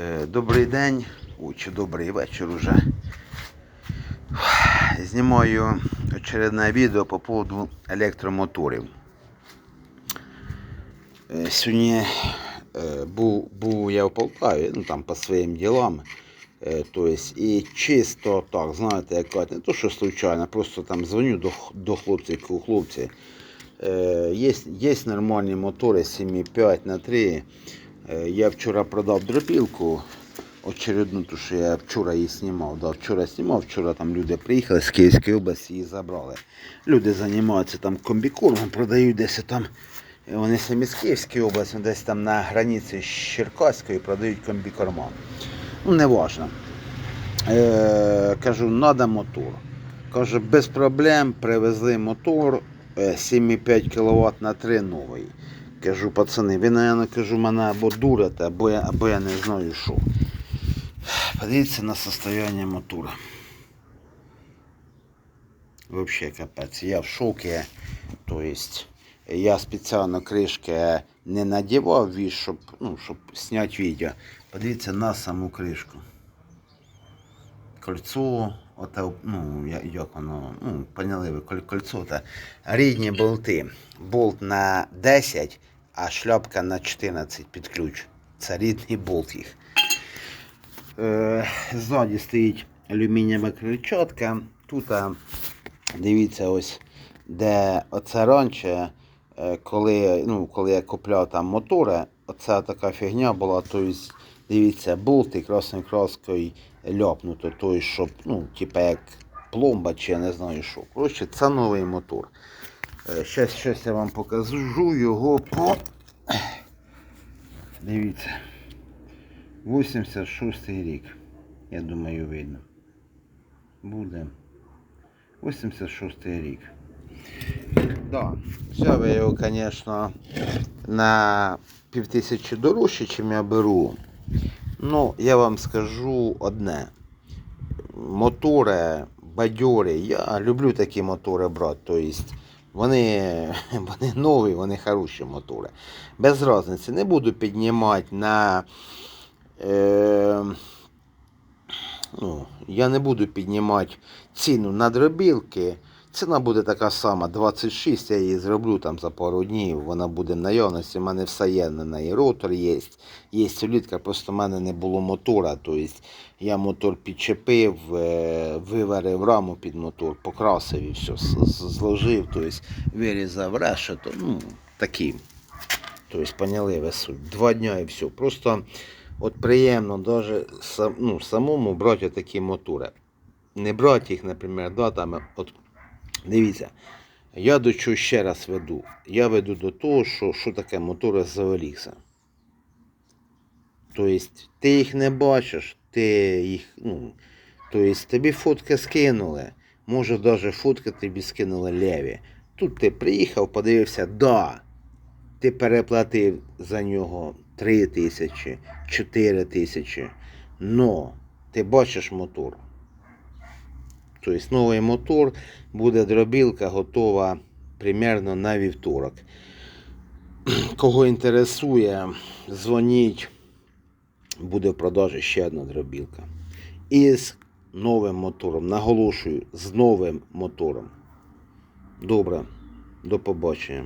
Е, Добрий день, чи добрий вечір уже. Знімаю очередне відео по поводу електромоторів. Е, Сьогодні е, був, був я в Полтаві, ну там по своїм ділам. То есть, і чисто так, знаєте, як не то, що случайно, просто там дзвоню до, до хлопців, кажу, хлопці. Є, є нормальні мотори 7,5 на 3. Е, я вчора продав дробілку. Очередну, ту, що я вчора її знімав. Да, вчора знімав, вчора там люди приїхали з Київської області і забрали. Люди займаються там комбікормом, продають десь там. е, Вони самі з Київської області, десь там на границі з Черкаською продають комбікорма. Ну, не важно. Е, кажу, треба мотор. Каже, без проблем привезли мотор е, 7,5 кВт на 3 новий. Кажу, пацани, ви, наверное, кажу, мене або дурите, або я, або я не знаю що. Подивіться на состояние мотора. Вообще капець. Я в шокі. То есть, я спеціально кришки не надівав віж, щоб, ну, щоб зняти відео. Подивіться на саму кришку. Кольцо, оте, ну, як воно, ну, поняли кольцо та рідні болти. Болт на 10, а шляпка на 14 під ключ. Це рідний болт їх. Е, ззаді стоїть алюмінієва крильчатка. Тут, дивіться, ось де оце раніше, е, коли, ну, коли я купляв там мотори, оця така фігня була, тобто, дивіться, болтик красною краскою ляпнуто, тобто, щоб, ну, типа як пломба чи я не знаю що. Коротше, це новий мотор. Зараз, щас я вам покажу його по. Дивіться. 86 рік. Я думаю, видно. Буде. 86 рік. Да. Взяв я його, звісно, на півтисячі дорожче, чим я беру. Ну, я вам скажу одне. Мотори, бадьори, я люблю такі мотори брати. Тобто вони, вони нові, вони хороші мотори. Без різниці. Не буду піднімати на. Е, ну, я не буду піднімати ціну на дробілки. Ціна буде така сама, 26, я її зроблю там за пару днів, вона буде в наявності, у мене все є на неї, ротор є, є солідка, просто в мене не було мотора, тобто я мотор підчепив, е, виварив раму під мотор, покрасив і все, зложив, тобто вирізав решето, ну, такі. Тобто, поняли ви суть. Два дня і все. Просто от приємно даже ну, самому брати такі мотори. Не брати їх, наприклад, да, там, от, дивіться, я до чого ще раз веду. Я веду до того, що, що таке мотори з Олікса. Тобто, ти їх не бачиш, ти їх, ну, тобто, тобі фотки скинули. Може, навіть фотки тобі скинули леві. Тут ти приїхав, подивився, да, ти переплатив за нього 3 тисячі, 4 тисячі. Но ти бачиш мотор. Тобто новий мотор, буде дробілка готова примерно на вівторок. Кого інтересує, дзвоніть, буде в продажі ще одна дробілка. Із новим мотором. Наголошую, з новим мотором. Добре, до побачення.